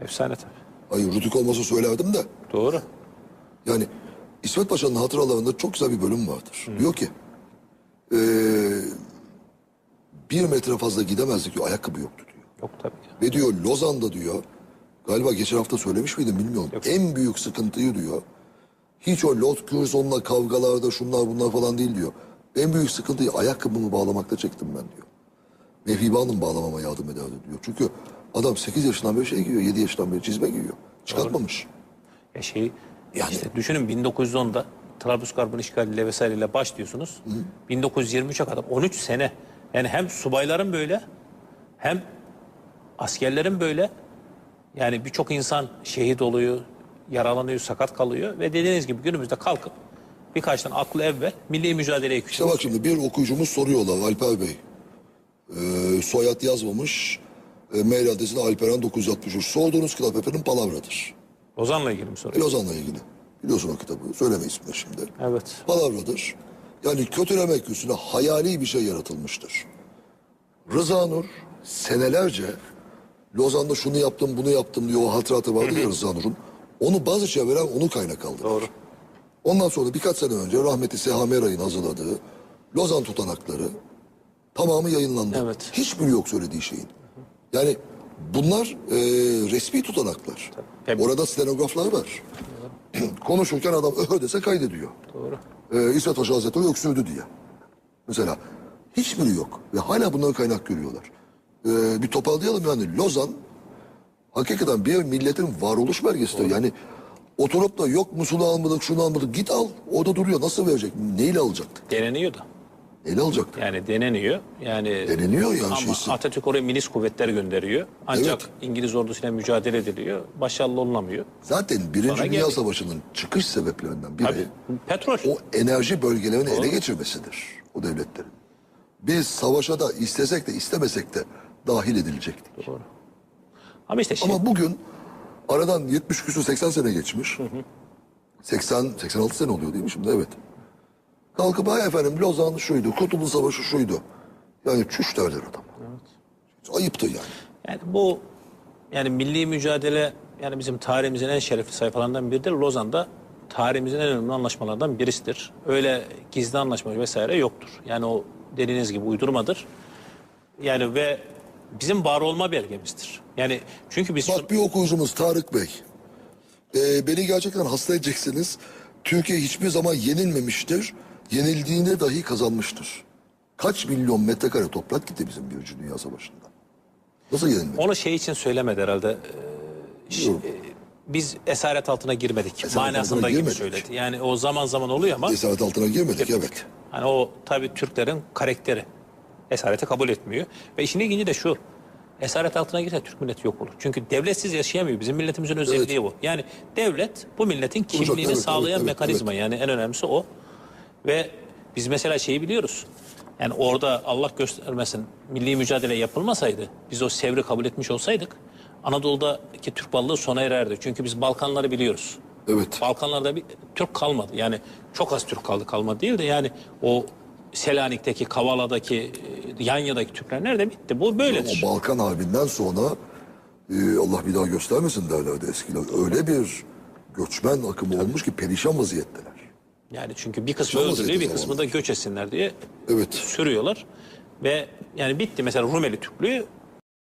Efsane tabii. Hayır Rütük olmasa söylerdim de. Doğru. Yani İsmet Paşa'nın hatıralarında çok güzel bir bölüm vardır. Diyor ki eee, bir metre fazla gidemezdik diyor. Ayakkabı yoktu diyor. Yok tabii. ya. Ve diyor Lozan'da diyor galiba geçen hafta söylemiş miydim bilmiyorum. Yok. En büyük sıkıntıyı diyor. Hiç o Lord Curzon'la kavgalarda şunlar bunlar falan değil diyor. En büyük sıkıntıyı ayakkabımı bağlamakta çektim ben diyor. Mevhibe Hanım bağlamama yardım ederdi diyor. Çünkü adam 8 yaşından beri şey giyiyor, 7 yaşından beri çizme giyiyor. Çıkartmamış. Ya şey, Yani- işte düşünün 1910'da Trablusgarb'ın işgaliyle vesaireyle başlıyorsunuz. 1923'e kadar 13 sene. Yani hem subayların böyle hem askerlerin böyle. Yani birçok insan şehit oluyor, yaralanıyor, sakat kalıyor ve dediğiniz gibi günümüzde kalkıp birkaç tane aklı evvel milli mücadeleye İşte küçülüyor. bak şimdi bir okuyucumuz soruyorlar Alper Bey. Ee, soyad yazmamış. E, mail adresine Alperen 963. Sorduğunuz kitap efendim palavradır. Lozan'la ilgili mi soru? Lozan'la ilgili. Biliyorsun o kitabı. Söyleme ismini şimdi. Evet. Palavradır. Yani kötülemek üstüne hayali bir şey yaratılmıştır. Rıza Nur senelerce Lozan'da şunu yaptım bunu yaptım diyor o hatıratı vardı ya Rıza Nur'un. Onu bazı çevreler onu kaynak aldı. Doğru. Ondan sonra birkaç sene önce rahmetli Seha Meray'ın hazırladığı Lozan tutanakları tamamı yayınlandı. Evet. Hiçbiri yok söylediği şeyin. Yani bunlar e, resmi tutanaklar. Tabii. Orada stenograflar var. Konuşurken adam öh dese kaydediyor. Doğru. E, İsmet Paşa Hazretleri öksürdü diye. Mesela hiçbiri yok. Ve hala bunları kaynak görüyorlar. E, bir toparlayalım yani Lozan hakikaten bir milletin varoluş belgesidir. Yani oturup da yok musunu almadık şunu almadık git al orada duruyor nasıl verecek neyle alacaktı Deneniyor da. Neyle alacaktı Yani deneniyor. Yani deneniyor yani Ama şeysi. Atatürk oraya milis kuvvetler gönderiyor. Ancak Evet. İngiliz ordusuyla mücadele ediliyor. Başarılı olunamıyor. Zaten Birinci Sonra Dünya. Savaşı'nın çıkış sebeplerinden biri Tabii. Petrol. o enerji bölgelerini ele geçirmesidir o devletlerin. Biz savaşa da istesek de istemesek de dahil edilecektik. Doğru. Ama işte şimdi Ama bugün aradan 70 küsur 80 sene geçmiş. 80 86 sene oluyor değil mi şimdi? Evet. Kalkıp hay efendim Lozan şuydu, Kurtuluş Savaşı şuydu. Yani çüş derler adam. Ayıptı yani. yani bu yani milli mücadele yani bizim tarihimizin en şerefli sayfalarından biridir. Lozan'da tarihimizin en önemli anlaşmalardan birisidir. Öyle gizli anlaşma vesaire yoktur. Yani o dediğiniz gibi uydurmadır. Yani ve bizim var olma belgemizdir. Yani çünkü biz Bak bir okuyucumuz Tarık Bey. Ee, beni gerçekten hasta edeceksiniz. Türkiye hiçbir zaman yenilmemiştir. Yenildiğinde dahi kazanmıştır. Kaç milyon metrekare toprak gitti bizim Birinci Dünya Savaşı'nda. Nasıl yenilmedi? Onu şey için söylemedi herhalde. Ee, e, biz esaret altına girmedik. Esaret manasında altına gibi girmedik. söyledi. Yani o zaman zaman oluyor ama Esaret altına girmedik evet. hani o tabii Türklerin karakteri esareti kabul etmiyor. Ve işin ilginci de şu. Esaret altına girse Türk milleti yok olur. Çünkü devletsiz yaşayamıyor. Bizim milletimizin özelliği bu. Yani devlet bu milletin kimliğini evet, sağlayan evet, evet, mekanizma. Yani en önemlisi o. Ve biz mesela şeyi biliyoruz. Yani orada Allah göstermesin milli mücadele yapılmasaydı, biz o sevri kabul etmiş olsaydık Anadolu'daki Türk varlığı sona ererdi. Çünkü biz Balkanları biliyoruz. Evet. Balkanlarda bir Türk kalmadı. Yani çok az Türk kaldı kalmadı değil de yani o Selanik'teki, Kavala'daki, e, Yanya'daki Türkler nerede bitti? Bu böyledir. O Balkan Harbi'nden sonra e, Allah bir daha göstermesin derlerdi eskiler. Öyle bir göçmen akımı olmuş ki perişan vaziyetteler. Yani çünkü bir kısmı Çok öldürülüyor, bir kısmı da göç etsinler diye Evet. sürüyorlar. Ve yani bitti. Mesela Rumeli Türklüğü